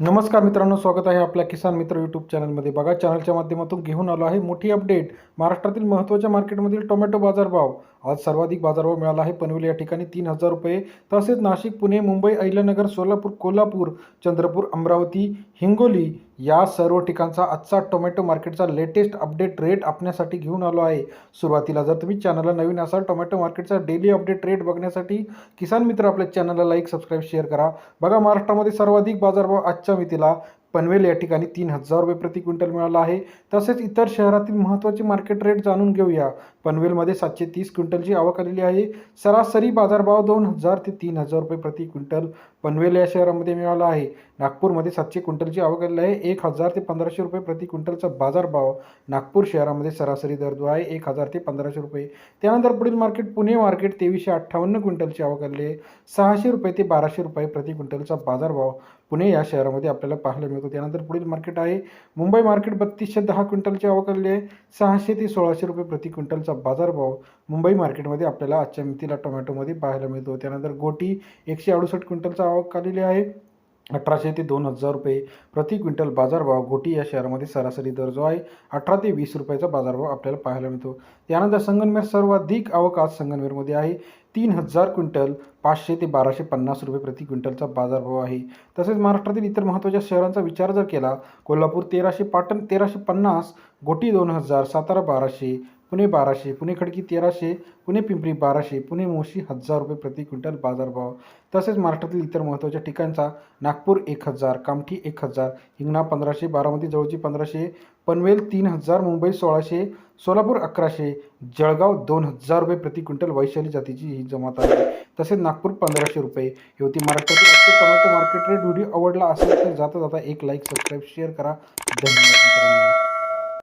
नमस्कार मित्रांनो स्वागत आहे आपल्या किसान मित्र यूट्यूब चॅनलमध्ये बघा चॅनलच्या माध्यमातून घेऊन आलो आहे मोठी अपडेट महाराष्ट्रातील महत्त्वाच्या मार्केटमधील टोमॅटो बाजारभाव. आज सर्वाधिक बाजारभाव मिळाला आहे पनवेल या ठिकाणी. तीन हजार रुपये. तसेच नाशिक पुणे मुंबई अहिल्यानगर सोलापूर कोल्हापूर चंद्रपूर अमरावती हिंगोली या सर्व ठिकाणचा आजचा टोमॅटो मार्केटचा लेटेस्ट अपडेट रेट आपल्यासाठी घेऊन आलो आहे. सुरुवातीला जर तुम्ही चॅनलला नवीन असाल टोमॅटो मार्केटचा डेली अपडेट रेट बघण्यासाठी किसान मित्र आपल्या चॅनलला लाईक सबस्क्राईब शेअर करा. बघा महाराष्ट्रामध्ये सर्वाधिक बाजारभाव आजच्या मितीला. पनवेल या ठिकाणी तीन हजार रुपये प्रति क्विंटल मिळाला आहे. तसेच इतर शहरातील महत्त्वाचे मार्केट रेट जाणून घेऊया. पनवेलमध्ये सातशे तीस क्विंटलची आवक आलेली आहे. सरासरी बाजारभाव दोन हजार ते तीन हजार रुपये प्रति क्विंटल पनवेल या शहरामध्ये मिळाला आहे. नागपूरमध्ये सातशे क्विंटलची आवक आलेली आहे. एक हजार ते पंधराशे रुपये प्रति क्विंटलचा बाजारभाव नागपूर शहरामध्ये सरासरी दर जो आहे एक हजार ते पंधराशे रुपये. त्यानंतर पुढील मार्केट पुणे मार्केट तेवीसशे अठ्ठावन्न क्विंटलची आवक आलेली आहे. सहाशे रुपये ते बाराशे रुपये प्रति क्विंटलचा बाजारभाव पुणे या शहरामध्ये आपल्याला पाहायला मिळतो. त्यानंतर पुढील मार्केट आहे. मुंबई मार्केट बत्तीसशे दहा क्विंटलची आवक आलेली आहे. सहाशे ते सोळाशे रुपये प्रति क्विंटलचा बाजारभाव मुंबई मार्केटमध्ये आपल्याला आजच्या मितीला टोमॅटोमध्ये पाहायला मिळतो. त्यानंतर गोटी एकशे अडुसष्ट क्विंटलचा आवक आलेली आहे. अठराशे ते दोन हजार रुपये प्रति क्विंटल बाजारभाव गोटी या शहरामध्ये सरासरी दर जो आहे अठरा ते वीस रुपयाचा बाजारभाव आपल्याला पाहायला मिळतो. त्यानंतर संगनमेर सर्वाधिक आवक आज संगनमेरमध्ये आहे. तीन हजार क्विंटल पाचशे ते बाराशे पन्नास रुपये प्रति क्विंटलचा बाजारभाव आहे. तसेच महाराष्ट्रातील इतर महत्त्वाच्या शहरांचा विचार जर केला कोल्हापूर तेराशे पाटण तेराशे पन्नास गोटी दोन हजार सातारा बाराशे पुणे बाराशे पुणे खडकी तेराशे पुणे पिंपरी बाराशे पुणे मोशी हजार रुपये प्रति क्विंटल बाजारभाव. तसेच महाराष्ट्रातील इतर महत्त्वाच्या ठिकाणचा नागपूर एक हजार कामठी एक हजार हिंगणा पंधराशे बारामती जवळची पंधराशे पनवेल तीन हजार मुंबई सोळाशे सोलापूर अकराशे जळगाव दोन हजार रुपये प्रति क्विंटल वैशाली जातीची ही जमात आहे. तसेच नागपूर पंधराशे रुपये. ही होती महाराष्ट्रातील आजचे टोमॅटो मार्केट रेट व्हिडिओ आवडला असेल तर जाता जाता एक लाईक सबस्क्राईब शेअर करा. धन्यवाद मित्रांनो.